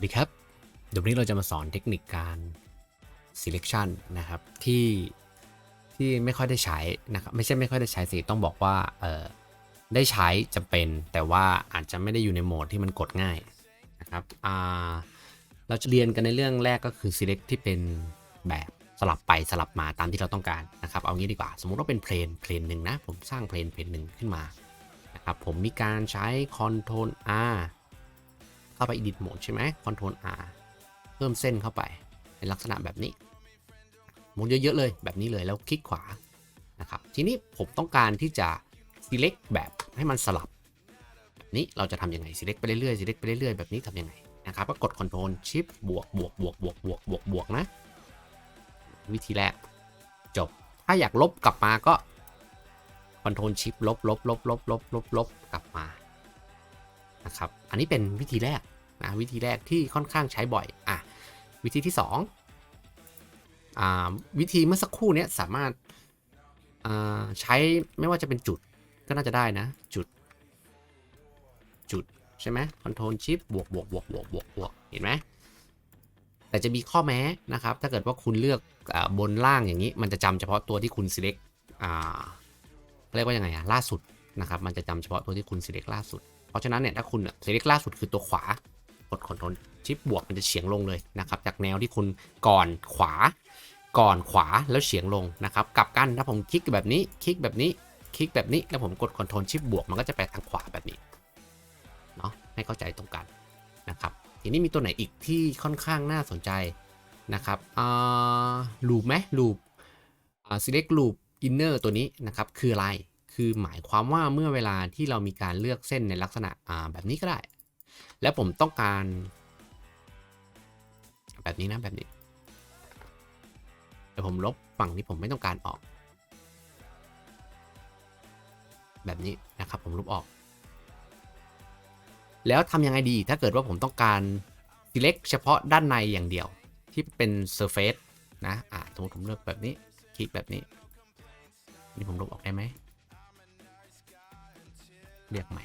วัสดีครับเดี๋ยววันนี้เราจะมาสอนเทคนิคการ selection นะครับที่ที่ไม่ค่อยได้ใช้นะครับไม่ใช่ไม่ค่อยได้ใช้สิต้องบอกว่าเออได้ใช้จำเป็นแต่ว่าอาจจะไม่ได้อยู่ในโหมดที่มันกดง่ายนะครับอ่าเราจะเรียนกันในเรื่องแรกก็คือ select ที่เป็นแบบสลับไปสลับมาตามที่เราต้องการนะครับเอางี้ดีกว่า สมมุติว่าเป็นเพลนเพลนหนึ่งนะผมสร้างเพลนเพลนหนึ่งขึ้นมานะครับผมมีการใช้ Ctrl R เข้าไป edit mode ใช่ไหม Ctrl R เพิ่มเส้นเข้าไปในลักษณะแบบนี้หมุนเยอะๆเลยแบบนี้เลยแล้วคลิกขวานะครับทีนี้ผมต้องการที่จะ select แบบให้มันสลับ แบบนี้เราจะทำยังไง select ไปเรื่อยๆ select ไปเรื่อยๆ แบบนี้ทำยังไงนะครับก็กด Ctrl Shift บวกบวกบวกบวกบวกบวกบวกนะวิธีแรกจบ ถ้าอยากลบกลับมาก็ Ctrl Shift ลบลบลบลบลบลบลบกลับมานะครับอันนี้เป็นวิธีแรก นะวิธีแรกที่ค่อนข้างใช้บ่อยอะวิธีที่2อ่าวิธีเมื่อสักครู่เนี้ยสามารถอ่าใช้ไม่ว่าจะเป็นจุดก็น่าจะได้นะ จุด จุดใช่ไหม Ctrl Shift บวกบวกบวกบวกบวกบวกเห็นไหมแต่จะมีข้อแม้นะครับ ถ้าเกิดว่าคุณเลือกอบนล่างอย่างนี้ มันจะจำเฉพาะตัวที่คุณ select อ่าเรียกว่ายังไงอะล่าสุดนะครับ มันจะจำเฉพาะตัวที่คุณ select ล่าสุด เพราะฉะนั้นเนี่ยถ้าคุณ select ล่าสุดคือตัวขวา กด Ctrl Shift บวกมันจะเฉียงลงเลยนะครับ จากแนวที่คุณก่อนขวา ก่อนขวาแล้วเฉียงลงนะครับกลับกันถ้าผมคลิกแบบนี้คลิกแบบนี้คลิกแบบนี้แล้วผมกด Ctrl Shift บวกมันก็จะไปทางขวาแบบนี้เนาะให้เข้าใจตรงกันนะครับทีนี้มีตัวไหนอีกที่ค่อนข้างน่าสนใจนะครับอ่า loop ไหม loop อ่า select loop inner ตัวนี้นะครับคืออะไร คือหมายความว่าเมื่อเวลาที่เรามีการเลือกเส้นในลักษณะอ่าแบบนี้ก็ได้ แล้วผมต้องการ แบบนี้นะแบบนี้เดี๋ยวผมลบฝั่งที่ผมไม่ต้องการออก แบบนี้นะครับผมลบออก แล้วทำยังไงดีถ้าเกิดว่าผมต้องการ select เฉพาะด้านในอย่างเดียวที่เป็น surface นะอ่าสมมติผมเลือกแบบนี้ คลิกแบบนี้นี่ผมลบออกได้ไหมเรียกใหม่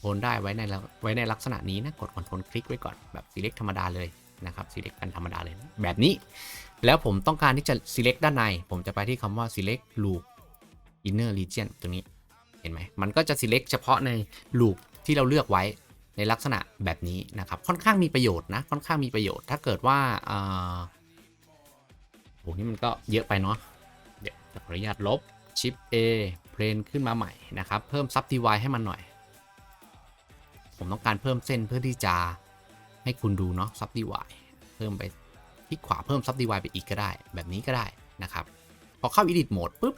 คอนได้ไว้ในละไว้ในลักษณะนี้นะกดคอนโทรลคลิกไว้ก่อนแบบ select ธรรมดาเลยนะครับ select กันธรรมดาเลย แบบนี้ แล้วผมต้องการที่จะ select ด้านใน ผมจะไปที่คำว่า select loop inner region ตรงนี้เห็นไหมมันก็จะ select เฉพาะใน loop ที่เราเลือกไว้ในลักษณะแบบนี้นะครับ ค่อนข้างมีประโยชน์นะค่อนข้างมีประโยชน์ ถ้าเกิดว่าโอ่าโหนี่มันก็เยอะไปเนาะเดี๋ยวขออนุญาตลบ shift A เพลนขึ้นมาใหม่นะครับ เพิ่ม sub d i v i ให้มันหน่อย ผมต้องการเพิ่มเส้นเพื่อที่จะให้คุณดูเนาะ subdivide เพิ่มไปที่ขวาเพิ่ม subdivide ไปอีกก็ได้ แบบนี้ก็ได้นะครับ พอเข้า edit mode ปุ๊บ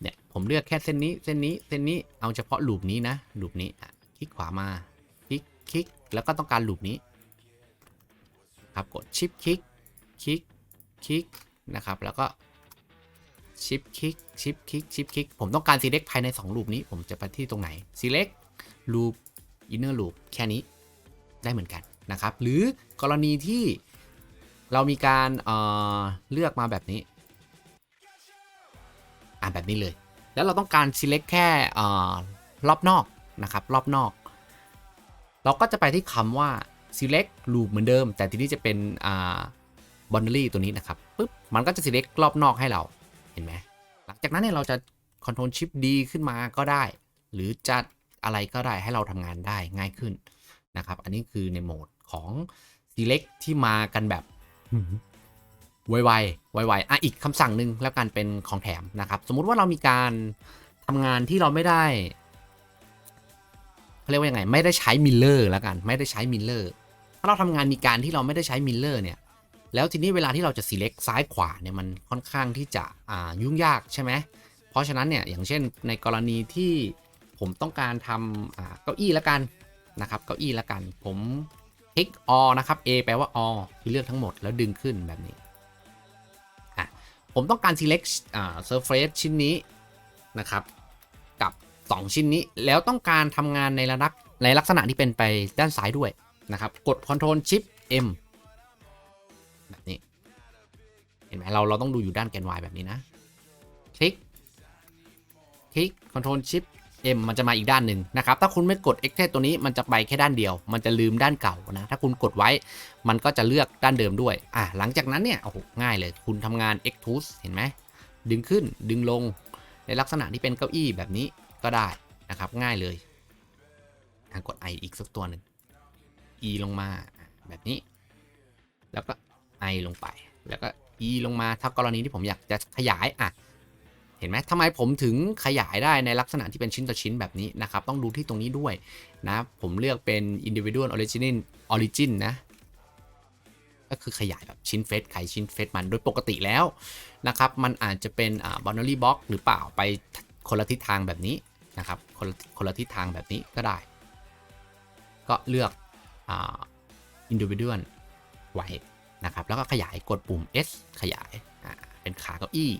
เนี่ยผมเลือกแค่เส้นนี้เส้นนี้เส้นนี้เอาเฉพาะลูปนี้นะลูปนี้คลิกขวามาคลิกคลิกแล้วก็ต้องการลูปนี้ครับกดชิปคลิกคลิกคลิกนะครับแล้วก็ชิปคลิกชิปคลิกชิปคลิกผมต้องการ select ภายใน2ลูปนี้ ผมจะไปที่ตรงไหน select loop inner loop แค่นี้ได้เหมือนกันนะครับ หรือกรณีที่เรามีการเเลือกมาแบบนี้อ่าแบบนี้เลย แล้วเราต้องการ select แค่รอบนอกนะครับ รอบนอก เราก็จะไปที่คำว่า select loop เหมือนเดิม แต่ทีนี้จะเป็นอ่า boundary ตัวนี้นะครับปุ๊บมันก็จะ select รอบนอกให้เราเห็นไหมหลังจากนั้นเนี่ยเราจะ control shift D ขึ้นมาก็ได้ หรือจะ อะไรก็ได้ให้เราทำงานได้ง่ายขึ้นนะครับ อันนี้คือในโหมดของ select ที่มากันแบบไวๆไวๆอะอีกคำสั่งหนึ่งแล้วกันเป็นของแถมนะครับ สมมุติว่าเรามีการทำงานที่เราไม่ได้เขาเรียกว่ายังไง ไม่ได้ใช้มิลเลอร์แล้วกัน ไม่ได้ใช้มิลเลอร์ถ้าเราทำงานมีการที่เราไม่ได้ใช้มิลเลอร์เนี่ยแล้วทีนี้เวลาที่เราจะ select ซ้ายขวาเนี่ยมันค่อนข้างที่จะอ่ายุ่งยากใช่ไหมเพราะฉะนั้นเนี่ยอย่างเช่นในกรณีที่ ผมต้องการทำเก้าอี้ล้วกันนะครับเก้าอี้ล้วกัน ผมคลิก all นะครับ A แปลว่า all คือเลือกทั้งหมดแล้วดึงขึ้นแบบนี้ผมต้องการ select surface ชิ้นนี้นะครับ กับ 2 ชิ้นนี้แล้วต้องการทำงานในระดับในลักษณะที่เป็นไปด้านซ้ายด้วยนะครับ กด Ctrl Shift M แบบนี้ เห็นไหมเราเราต้องดูอยู่ด้านแกน Y แบบนี้นะ คลิก คลิก Ctrl Shift M มันจะมาอีกด้านหนึ่งนะครับ ถ้าคุณไม่กด Extend ตัวนี้มันจะไปแค่ด้านเดียว มันจะลืมด้านเก่านะ ถ้าคุณกดไว้มันก็จะเลือกด้านเดิมด้วย อะหลังจากนั้นเนี่ย โอ้โห ง่ายเลย คุณทำงาน Extrude เห็นไหม ดึงขึ้น ดึงลง ในลักษณะที่เป็นเก้าอี้แบบนี้ก็ได้นะครับ ง่ายเลยทางกด I อีกสักตัวหนึ่ง E ลงมาแบบนี้ แล้วก็ I ลงไป แล้วก็ E ลงมาถ้ากรณีที่ผมอยากจะขยายอะ เห็นไหมทำไมผมถึงขยายได้ในลักษณะที่เป็นชิ้นต่อชิ้นแบบนี้นะครับ ต้องดูที่ตรงนี้ด้วยนะ ผมเลือกเป็น individual origin origin นะ ก็คือขยายแบบชิ้นเฟสไขชิ้นเฟสมันโดยปกติแล้วนะครับ มันอาจจะเป็นอ่า boundary box หรือเปล่าไปคนละทิศทางแบบนี้นะครับ คนละคนละทิศทางแบบนี้ก็ได้ ก็เลือกอ่า individual ไว้นะครับ แล้วก็ขยายกดปุ่ม S ขยายเป็นขาเก้าอี้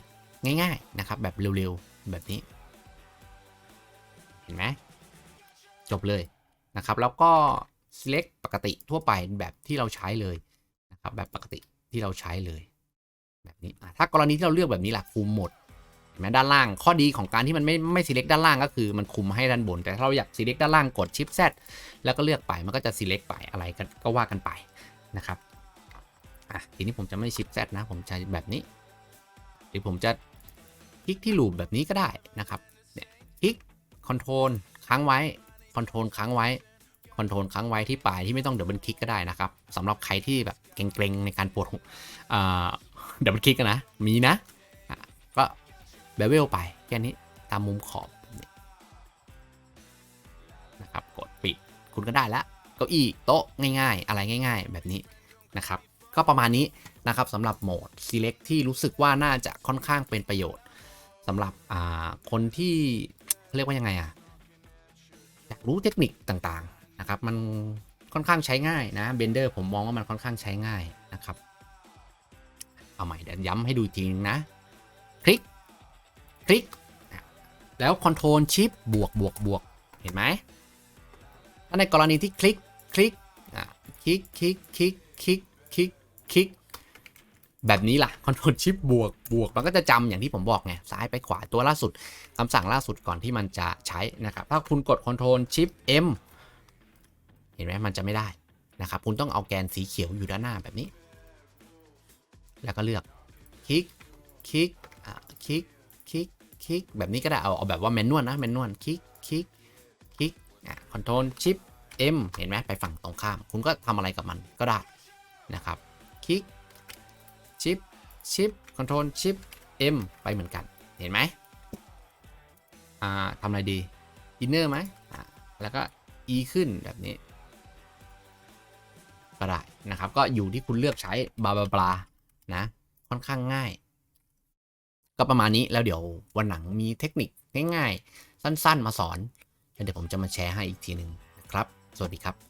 ง่ายๆนะครับ แบบเร็วๆ แบบนี้ เห็นไหมจบเลยนะครับ แล้วก็ select ปกติทั่วไปแบบที่เราใช้เลยนะครับ แบบปกติที่เราใช้เลย แบบนี้ถ้ากรณีที่เราเลือกแบบนี้ล่ะคุมหมดเห็นไหมด้านล่าง ข้อดีของการที่มันไม่ไม่ select ด้านล่างก็คือมันคุมให้ด้านบน แต่ถ้าเราอยาก select ด้านล่างกด shift z แล้วก็เลือกไปมันก็จะ select ไปอะไรกันก็ว่ากันไปนะครับอะทีนี้ผมจะไม่ shift z นะผมจะแบบนี้ หรือผมจะคลิกที่ลูปแบบนี้ก็ได้นะครับเนี่ยคลิกคอนโทรลค้างไว้คอนโทรลค้างไว้คอนโทรลค้างไว้ที่ปลายที่ไม่ต้องเดบเบิลคลิกก็ได้นะครับสำหรับใครที่แบบเกรงๆในการปวดเดบเบิลคลิกนะมีนะก็เบเวลไปแค่นี้ตามมุมขอบแบบนี้นะครับกดปิดคุณก็ได้แล้วเก้าอี้โต๊ะง่าย ๆ อะไรง่าย ๆ แบบนี้นะครับ ก็ประมาณนี้นะครับสำหรับโหมด select ที่รู้สึกว่าน่าจะค่อนข้างเป็นประโยชน์สำหรับคนที่เรียกว่ายังไงอะอยากรู้เทคนิคต่างๆนะครับ มันค่อนข้างใช้ง่ายนะ Blender ผมมองว่ามันค่อนข้างใช้ง่ายนะครับ เอาใหม่เดี๋ยวย้ำให้ดูอีกทีนึงนะ คลิก คลิก แล้ว Ctrl Shift บวกบวกบวกเห็นไหมถ้าในกรณีที่คลิก คลิกคลิก คลิก คลิก คลิก คลิก แบบนี้ล่ะ Ctrl Shift บวกบวกมันก็จะจำอย่างที่ผมบอกไงซ้ายไปขวาตัวล่าสุดคำสั่งล่าสุดก่อนที่มันจะใช้นะครับ ถ้าคุณกด Ctrl Shift M เห็นไหมมันจะไม่ได้นะครับคุณต้องเอาแกนสีเขียวอยู่ด้านหน้าแบบนี้ แล้วก็เลือกคลิกคลิกคลิกคลิกคลิกแบบนี้ก็ได้เอาเอาแบบว่าแมนนวลนะแมนนวลคลิกคลิกคลิกคอ่า Ctrl Shift M เห็นไหมไปฝั่งตรงข้าม คุณก็ทำอะไรกับมันก็ได้นะครับ คลิกชิปชิปคอนโทรลชิป M ไปเหมือนกัน เห็นไหมอ่าทำอะไรดีอินเนอร์ไหมอ่าแล้วก็ E ขึ้นแบบนี้ ก็ได้นะครับ ก็อยู่ที่คุณเลือกใช้บลาบลาบลานะ ค่อนข้างง่าย ก็ประมาณนี้แล้วเดี๋ยววันหลังมีเทคนิคง่ายๆ สั้นๆ มาสอน เดี๋ยวผมจะมาแชร์ให้อีกทีหนึ่งนะครับ สวัสดีครับ